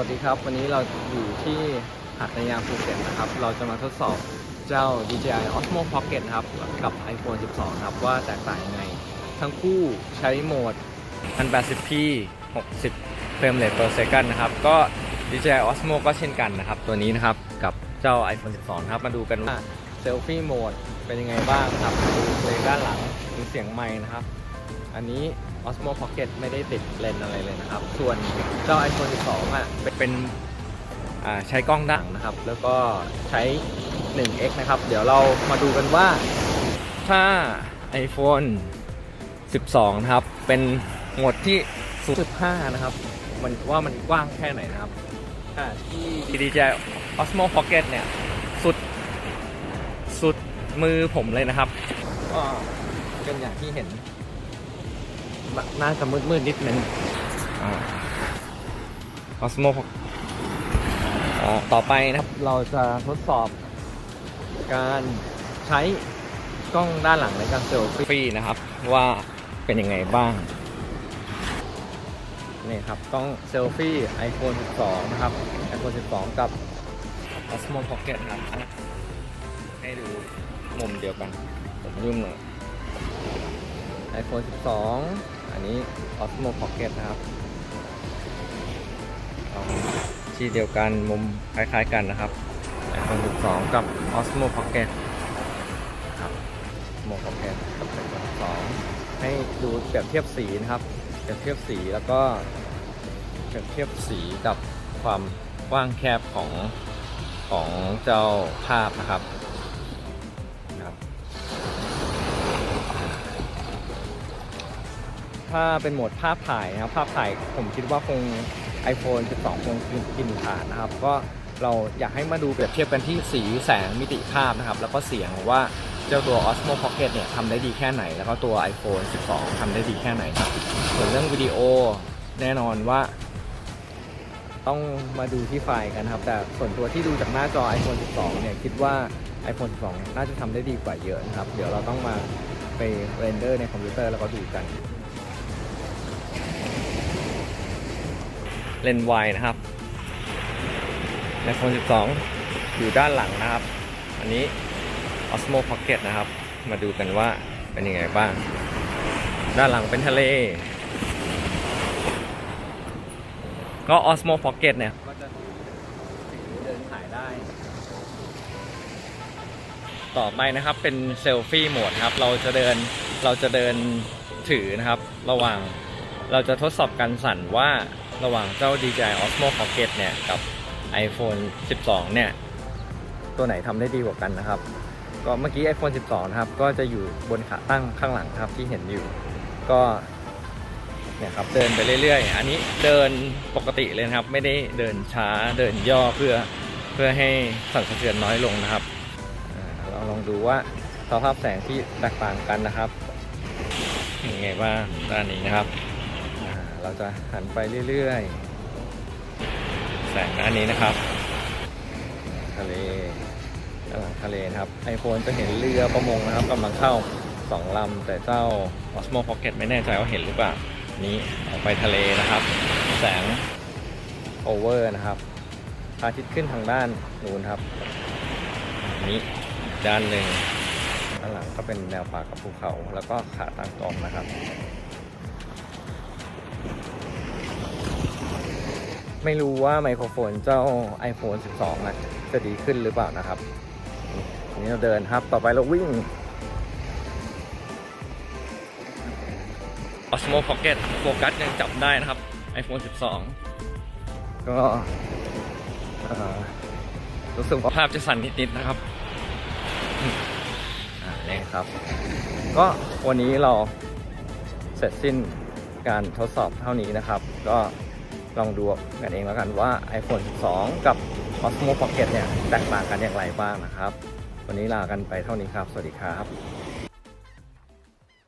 วัสดีครับ วันนี้เราอยู่ที่หาดนายางภูเก็ตนะครับ เราจะมาทดสอบเจ้า DJI Osmo Pocket ครับ กับ iPhone 12 ครับ ว่าแตกต่างยังไง ทั้งคู่ใช้โหมด 1080p 60 frame rate per second นะครับ ก็ DJI Osmo ก็เช่นกันนะครับ ตัวนี้นะครับ กับเจ้า iPhone 12 ครับ มาดูกันว่าเซลฟี่โหมดเป็นยังไงบ้างครับดูเลยด้านหลังมีเสียงไมค์นะครับ อันนี้ Osmo Pocket ไม่ได้ติดเลนส์อะไรเลยนะครับ ส่วนเจ้า iPhone 12อะเป็นใช้กล้องดังนะครับ แล้วก็ใช้ 1x นะครับ เดี๋ยวเรามาดูกันว่าถ้า iPhone 12 นะครับ เป็นโหมดที่ 0.5 นะครับ มันว่ามันกว้างแค่ไหนนะครับอ่าที่ DJI Osmo Pocket เนี่ย สุด สุดมือผมเลยนะครับ ก็เป็นอย่างที่เห็น น่าจะมืดๆนิดนึงออสโมต่อไปนะครับเราจะทดสอบการใช้กล้องด้านหลังในการเซลฟี่นะครับ ว่าเป็นยังไงบ้างนี่ครับกล้องเซลฟี่ iPhone 12 นะครับ iPhone 12 กับ Osmo Pocket ครับให้ดูมุมเดียวกันผมยุ่มหน่อย iPhone 12 อันนี้ Osmo Pocket นะครับที่เดียวกันมุมคล้ายๆกันนะครับ iPhone 12 กับ Osmo Pocket ครับ Osmo Pocket กับ iPhone 12 ให้ดูเปรียบเทียบสีนะครับเปรียบเทียบสีแล้วก็เปรียบเทียบสีกับความกว้างแคบของของเจ้าภาพนะครับ ถ้าเป็นโหมดภาพถ่ายนะครับ ภาพถ่ายผมคิดว่าคง iPhone 12 คงกินขาดนะครับ ก็เราอยากให้มาดูเปรียบเทียบกันที่สีแสงมิติภาพนะครับ แล้วก็เสียงว่าเจ้าตัว Osmo Pocket เนี่ยทำได้ดีแค่ไหน แล้วก็ตัว iPhone 12ทำได้ดีแค่ไหนครับ ส่วนเรื่องวิดีโอแน่นอนว่า ต้องมาดูที่ไฟล์กันครับ แต่ส่วนตัวที่ดูจากหน้าจอ iPhone 12 เนี่ย คิดว่า iPhone 12 น่าจะทำได้ดีกว่าเยอะนะครับ เดี๋ยวเราต้องมาไปเรนเดอร์ในคอมพิวเตอร์แล้วก็ดูกัน เลนส์วายนะครับ iPhone 12 อยู่ด้านหลังนะครับ อันนี้ Osmo Pocket นะครับ มาดูกันว่าเป็นยังไงบ้าง ด้านหลังเป็นทะเล ก็ Osmo Pocket เนี่ยก็จะเดินถ่ายได้ ต่อไปนะครับเป็นเซลฟี่โหมดครับ เราจะเดินเราจะเดินถือนะครับ ระหว่างเราจะทดสอบการสั่นว่า ระหว่างเจ้า DJI Osmo Pocket เนี่ยกับ iPhone 12 เนี่ย ตัวไหนทำได้ดีกว่ากันนะครับ ก็เมื่อกี้ iPhone 12 นะครับ ก็จะอยู่บนขาตั้งข้างหลังครับที่เห็นอยู่ ก็เนี่ยครับเดินไปเรื่อยๆ อันนี้เดินปกติเลยนะครับ ไม่ได้เดินช้าเดินย่อเพื่อเพื่อให้สั่นสะเทือนน้อยลงนะครับเราลองดูว่าสภาพแสงที่แตกต่างกันนะครับยังไงบ้างด้านนี้นะครับ เราจะหันไปเรื่อยๆ แสงด้านนี้นะครับ ทะเลด้านหลังทะเลนะครับ iPhone จะเห็นเรือประมงนะครับกำลังเข้าสองลำ แต่เจ้า Osmo Pocket ไม่แน่ใจว่าเห็นหรือเปล่า นี้ออกไปทะเลนะครับ แสงโอเวอร์นะครับพระอาทิตย์ขึ้นทางด้านนู้นครับ นี้ด้านหนึ่งด้านหลังก็เป็นแนวป่ากับภูเขา แล้วก็ขาตั้งกล้องนะครับ ไม่รู้ว่าไมโครโฟนเจ้า iPhone 12 นะ จะดีขึ้นหรือเปล่านะครับอันนี้เราเดินครับต่อไปเราวิ่ง Osmo Pocket โฟกัสยังจับได้นะครับ iPhone 12 ก็เอ่อรู้สึกว่าภาพจะสั่นนิด ๆ นะครับอ่านี่ครับ ก็วันนี้เราเสร็จสิ้นการทดสอบเท่านี้นะครับ ก็ ลองดูกันเองแล้วกันว่า iPhone 12 กับ Osmo Pocket เนี่ยแตกต่างกันอย่างไรบ้างนะครับ วันนี้ลากันไปเท่านี้ครับ สวัสดีครับ